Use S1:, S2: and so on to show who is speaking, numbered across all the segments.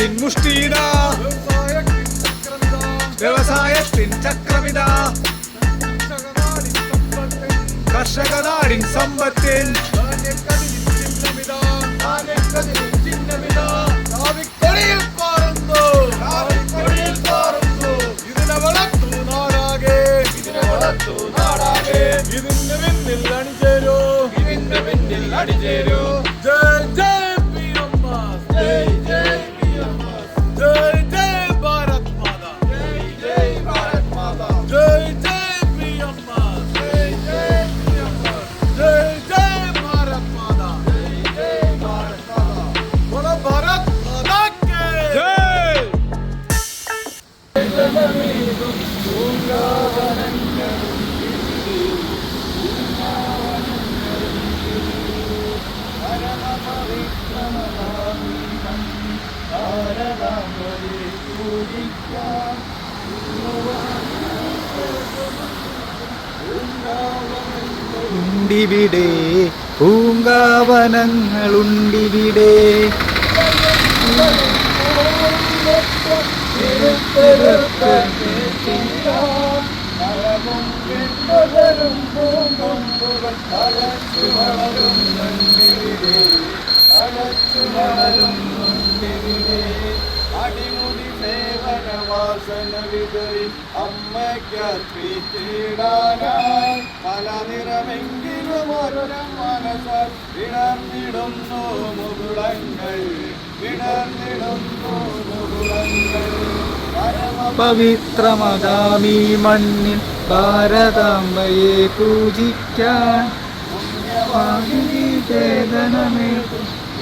S1: സ്വരത്തിൻ മുഷ്ടിയിട. വ്യവസായത്തിൻ ചക്രമിത. കർഷക നാടിൻ സമ്പത്തിൻ. ഉണ്ടിവിടെ പൂങ്കാവനങ്ങളുണ്ടിവിടെ.
S2: അടിമുടി സേവന വാസന വിതറി അമ്മയ്ക്കർപ്പിച്ചിടാനായി പല നിറമെങ്കിലും ഒരു മനസ്സാൽ വിടർന്നിടുന്നു മുകുളങ്ങൾ വിടർന്നിടുന്നു മുകുളങ്ങൾ
S1: പവിത്രമതാമി മണ്ണിൽ ഭാരതാംബയെ പൂജിക്കാൻ പുണ്യവാഹിനി വേദനമേ.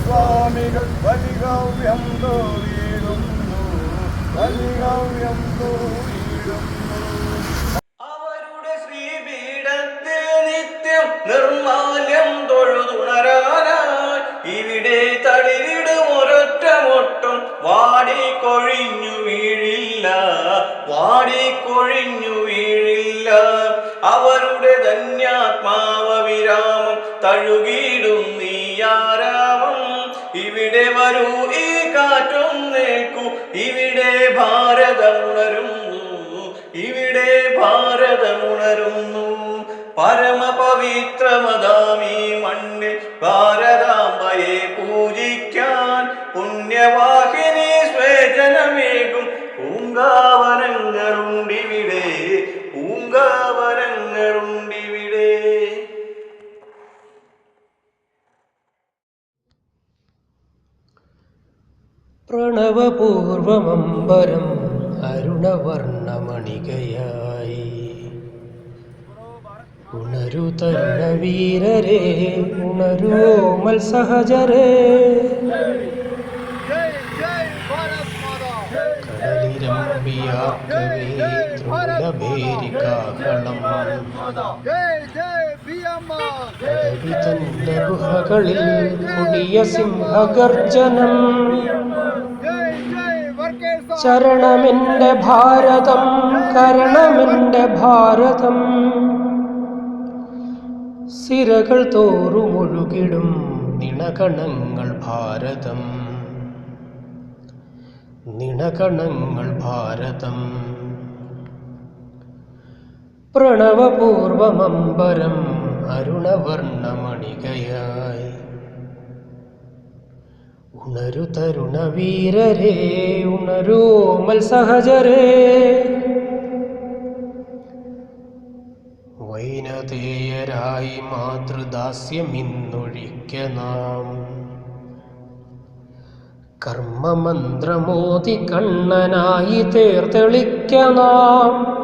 S2: സ്വാമികൾ വലികവ്യം തോറിയിടുന്നു വലികവ്യം തോറിയിടുന്നു
S3: അവരുടെ ശ്രീപീഠത്തിൽ നിത്യം നിർമാല്യം തൊഴുതുണരാനായി ഇവിടെ തളിരിടും ഒരൊറ്റ വാടിക്കൊഴിഞ്ഞു വീഴില്ല വാടിക്കൊഴിഞ്ഞു അവരുടെ ധന്യാത്മാവ വിരാമം തഴുകിയിടും നീയാരാമം ഇവിടെ വരൂ ഈ കാറ്റും നിൽക്കൂ. ഇവിടെ ഭാരതമുണരുന്നു ഇവിടെ ഭാരതമുണരുന്നു പരമപവിത്രമതാമീ മണ്ണിൽ ഭാരതാംബയെ
S4: പ്രണവപൂർവമംബരം അരുണവർണമണികയായി ഉണരു തരുണ വീരരെ ഉണരൂ മത്സഹജരേ.
S2: ജയ് ജയ് ഭാരത് മാതാ
S4: കടലിരമ്പിയാക്കവേ ത്രിപുരഭേരികാഹളം
S2: ജയ് ജയ് പി എം
S4: കടവി തന്റെ ഗുഹകളിൽ കൊടിയ സിംഹഗർജനം. ചരണമെന്റെ ഭാരതം കരണമെന്റെ ഭാരതം. സിരകൾ തോറുമൊഴുകിടും നിണകണങ്ങൾ ഭാരതം. നിണകണങ്ങൾ ഭാരതം. പ്രണവപൂർവമംബരം അരുണവർണമണികയായി. ഉണരു തരുണ വീരരേ ഉണരൂ മത്സഹജരേ വൈനതേയരായി മാതൃദാസ്യമിന്നൊഴിക്ക നാം. കർമ്മമന്ത്രമോതി കണ്ണനായി തേർത്തെളിക്ക നാം.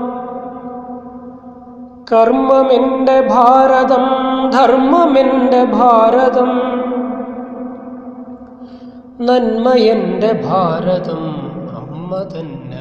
S4: കർമ്മമെന്റെ ഭാരതം ധർമ്മമെന്റെ ഭാരതം. നന്മയന്റെ ഭാരതം അമ്മ തന്നെ